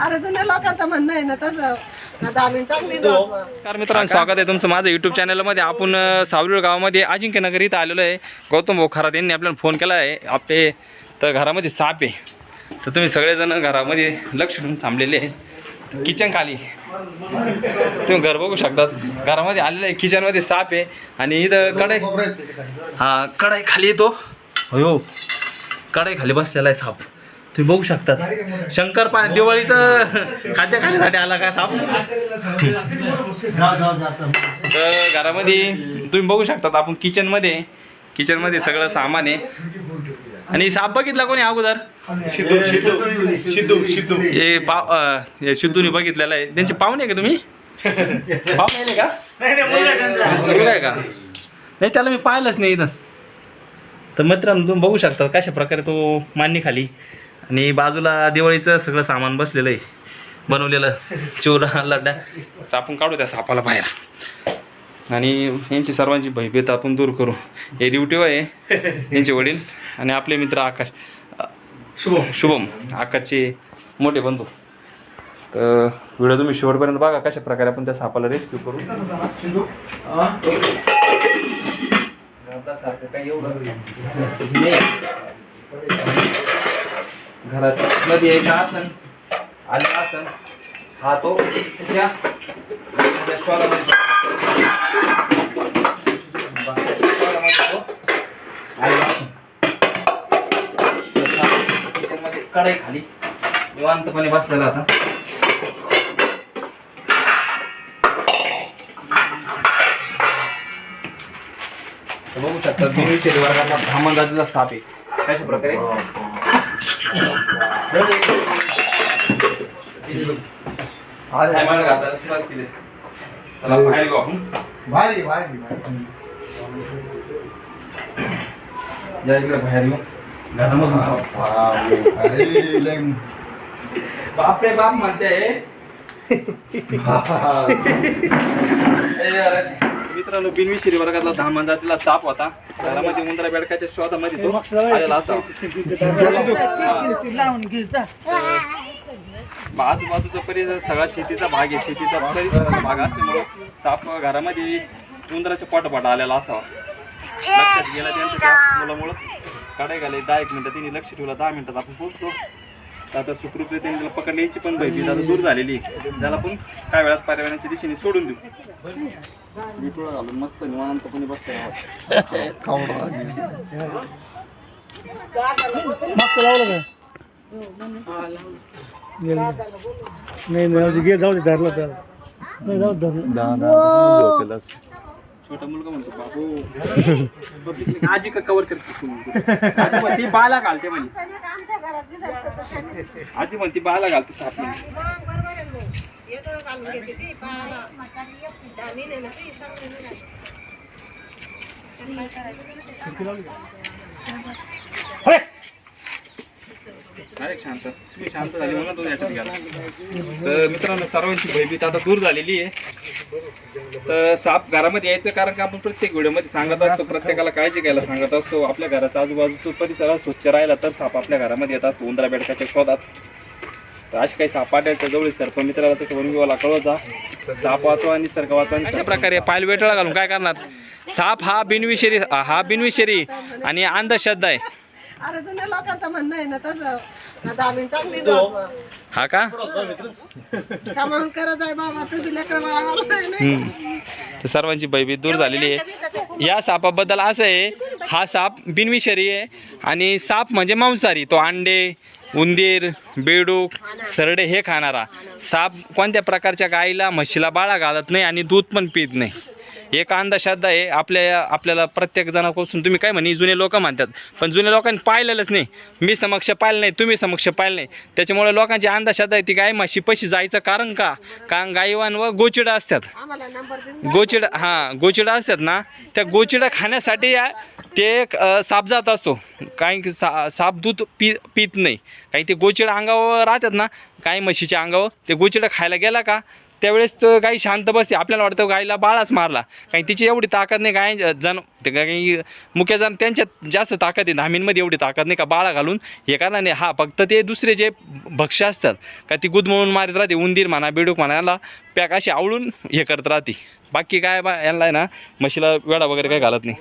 अरे जुन्या लोकांचं म्हणणं आहे ना तसं. चांगली. नमस्कार मित्रांनो स्वागत आहे तुमचं माझं यूट्यूब चॅनलमध्ये आपण अ, सावलीळ गावामध्ये अजिंक्यनगर इथं आलेलो आहे. गौतम भाऊ खरात यांनी आपल्याला फोन केला आहे. आपले तर घरामध्ये साप आहे. तर तुम्ही सगळेजण घरामध्ये लक्ष ठेवून थांबलेले आहे किचन खाली. तुम्ही घर बघू शकतात. घरामध्ये आलेलं आहे. किचनमध्ये साप आहे. आणि इथं कढई. हा कढई खाली येतो. हो कढई खाली बसलेला आहे साप. तुम्ही बघू शकतात शंकर पाणी दिवाळीचं खाद्य खाण्यासाठी आला काय साप? तर घरामध्ये तुम्ही बघू शकतात आपण किचनमध्ये किचनमध्ये सगळं सामान आहे. आणि साप बघितला कोणी अगोदर? सिद्धू सिद्धू सिद्धू सिद्धू. हे पाव हे सिद्धूने बघितलेलं आहे. त्यांचे पाहुणे आहे का तुम्ही? पाहुणे का? नाही त्याला मी पाहिलंच नाही इथं. तर मित्रांनो तुम्ही बघू शकता कशा प्रकारे तो मांडणी खाली आणि बाजूला दिवाळीचं सगळं सामान बसलेलं आहे. बनवलेलं चोरा लड्डा. तर आपण काढू त्या सापाला बाहेर. आणि यांची सर्वांची भयभीत आपण दूर करू. हे ड्युटीवर आहे यांचे वडील आणि आपले मित्र आकाश. शुभम. शुभम आकाशचे मोठे बंधू. तर व्हिडिओ तुम्ही शेवटपर्यंत बघा कशा प्रकारे आपण त्या सापाला रेस्क्यू करू. घरात मध्ये यायचं आसन आलं आसन हा तो त्या खाली निवांतपणे बसलेला आता तर बघू शकता दोन्ही शरीराला ब्राह्मण जातीचा आहे. कशा प्रकारे बाहेर घेऊ आपण. भारी भारी. या इकडे बाहेर येऊ. घरामधून लय. बापरे. बाप म्हणते. मित्रांनो बिनविशिरी वर्गातला धामान जातीला साप होता. घरामध्ये उंदरा बेडकाच्या शोधामध्ये तो आलेला असा आजूबाजूचा परिसर सगळा शेतीचा भाग आहे. शेतीचा परिसराचा भाग असल्यामुळे साप घरामध्ये उंदराच्या पोटापाटा आलेला असावा. लक्षात गेला त्यांच्या मुलामुळं. काढाय घाले दहा एक मिनिटं तिने लक्ष ठेवलं दहा मिनिटात आपण पोहोचतो. तर आता सुखरूपरीतीने त्याला पकडण्याची पण भयभीत आता दूर झालेली आहे त्याला पण काय वेळात पर्यावरणाच्या दिशेने सोडून देऊ विटोळा घालून मस्त निवांतपणे बसतो मस्त लावलं गेलं नाही नाही जाऊ दे धरलं तर नाही जाऊ दे, धरलं छोटा मुलगा म्हणतो बाबू आजी का कवर करते तुम्ही? आजी म्हणते बाला घालते म्हणे. आजी म्हणते बाला घालते साप डायरेक्ट शांत. तुम्ही शांत झाली म्हणून तो याच्यात गेला. तर मित्रांनो सर्वांची भयभीत आता दूर झालेली आहे. तर साप घरामध्ये यायचं कारण का आपण प्रत्येक व्हिडिओमध्ये सांगत असतो प्रत्येकाला काळजी घ्यायला सांगत असतो. आपल्या घराचा आजूबाजूचा परिसर स्वच्छ राहिला तर साप आपल्या घरामध्ये येत असतो. उंदरा बेडकाच्या शोधात. तर अशी काही साप आढळच्या जवळ सर्प मित्राला तसं वनविवाला कळवता साप वाचवा आणि सर्ग वाचवा अशा प्रकारे पायल वेटाळा घालून काय करणार? साप हा बिनविषारी हा बिनविषारी आणि अंधश्रद्धा आहे. अरे जुन्या लोकांचं म्हणणं आहे ना तसं. दामिन चांगली. हा का? सांभाळून करत आहे बाबा तुझी लेकरं बाळाला नाही ना. हम्म. तर सर्वांची भयभीत दूर झालेली आहे. या सापाबद्दल असं आहे हा साप बिनविषारी आहे आणि साप म्हणजे मांसाहारी. तो अंडे उंदीर बेडूक सरडे हे खाणारा. साप कोणत्या प्रकारच्या गाईला म्हशीला बाळा घालत नाही आणि दूध पण पित नाही. एक अंधश्रद्धा आहे. आपल्या आपल्याला प्रत्येक जणापासून तुम्ही काय म्हणे जुने लोक म्हणतात. पण जुन्या लोकांनी पाहिलेलंच नाही. मी समक्ष पाहिलं नाही तुम्ही समक्ष पाहिलं नाही. त्याच्यामुळे लोकांची अंधश्रद्धा आहे ती गाय म्हशी पशी जायचं कारण का? कारण गाईवान व गोचिडा असतात. गोचिडा हां गोचिडा असतात ना. त्या गोचिडा खाण्यासाठी ते एक साप जात असतो. काही सा साप दूध पी पित नाही. काही ते गोचिडा अंगावर राहतात ना. काही म्हशीच्या अंगावर. ते गोचिडा खायला गेला का? त्यावेळेस तो गाई शांत बसते आपल्याला वाटतं गाईला बाळाच मारला. कारण तिची एवढी ताकद नाही गाय जण काही मुख्य जण त्यांच्यात जास्त ताकद आहे. धामींमध्ये एवढी ताकद नाही का बाळा घालून. हे करणार नाही हा फक्त ते दुसरे जे भक्ष्य असतात का ती गुदमळून मारत राहते उंदीर म्हणा बेडूक म्हणा याला पॅक अशी आवळून हे करत राहते. बाकी काय बा यांना आहे ना म्हशीला वेळा वगैरे काही घालत नाही.